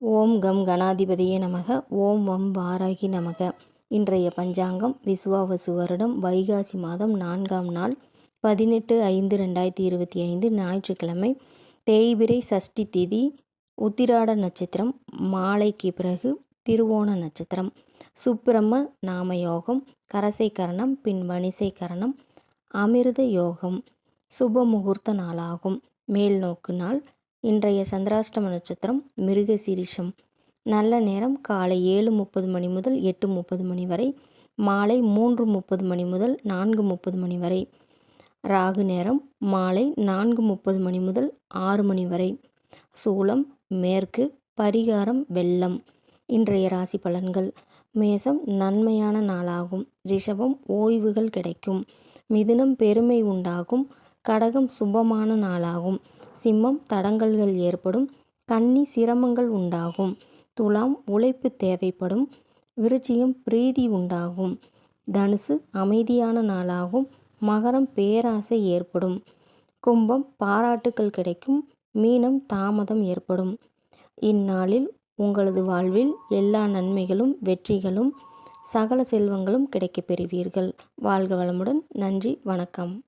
ஓம் come கணாதிபதியே நமக. ஓம் வம் வாராகி நமக. இன்றைய பஞ்சாங்கம் விசுவாவசு வருடம் வைகாசி மாதம் நான்காம் நாள் பதினெட்டு ஐந்து ரெண்டாயிரத்தி இருபத்தி ஐந்து ஞாயிற்றுக்கிழமை. தேய்பிரை சஷ்டி திதி உத்திராட நட்சத்திரம் மாலைக்கு பிறகு திருவோண நட்சத்திரம். சுப்பிரம நாம யோகம் கரசை கரணம் பின் வணிசை கரணம் அமிர்த யோகம் சுப முகூர்த்த நாளாகும். மேல் நோக்கு நாள் இன்றைய சந்திராஷ்டம நட்சத்திரம் மிருக சீரிஷம். நல்ல நேரம் காலை ஏழு முப்பது மணி முதல் எட்டு முப்பது மணி வரை மாலை மூன்று முப்பது மணி முதல் நான்கு முப்பது மணி வரை. ராகு நேரம் மாலை நான்கு முப்பது மணி முதல் ஆறு மணி வரை. சூளம் மேற்கு பரிகாரம் வெள்ளம். இன்றைய ராசி பலன்கள். மேசம் நன்மையான நாளாகும். ரிஷபம் ஓய்வுகள் கிடைக்கும். மிதுனம் பெருமை உண்டாகும். கடகம் சுபமான நாளாகும். சிம்மம் தடங்கல்கள் ஏற்படும் கன்னி சிரமங்கள் உண்டாகும் துலாம் உழைப்பு தேவைப்படும் விருச்சியம் பிரீதி உண்டாகும் தனுசு அமைதியான நாளாகும் மகரம் பேராசை ஏற்படும் கும்பம் பாராட்டுக்கள் கிடைக்கும் மீனம் தாமதம் ஏற்படும். இந்நாளில் உங்களது வாழ்வில் எல்லா நன்மைகளும் வெற்றிகளும் சகல செல்வங்களும் கிடைக்கப் பெறுவீர்கள். வாழ்க வளமுடன். நன்றி வணக்கம்.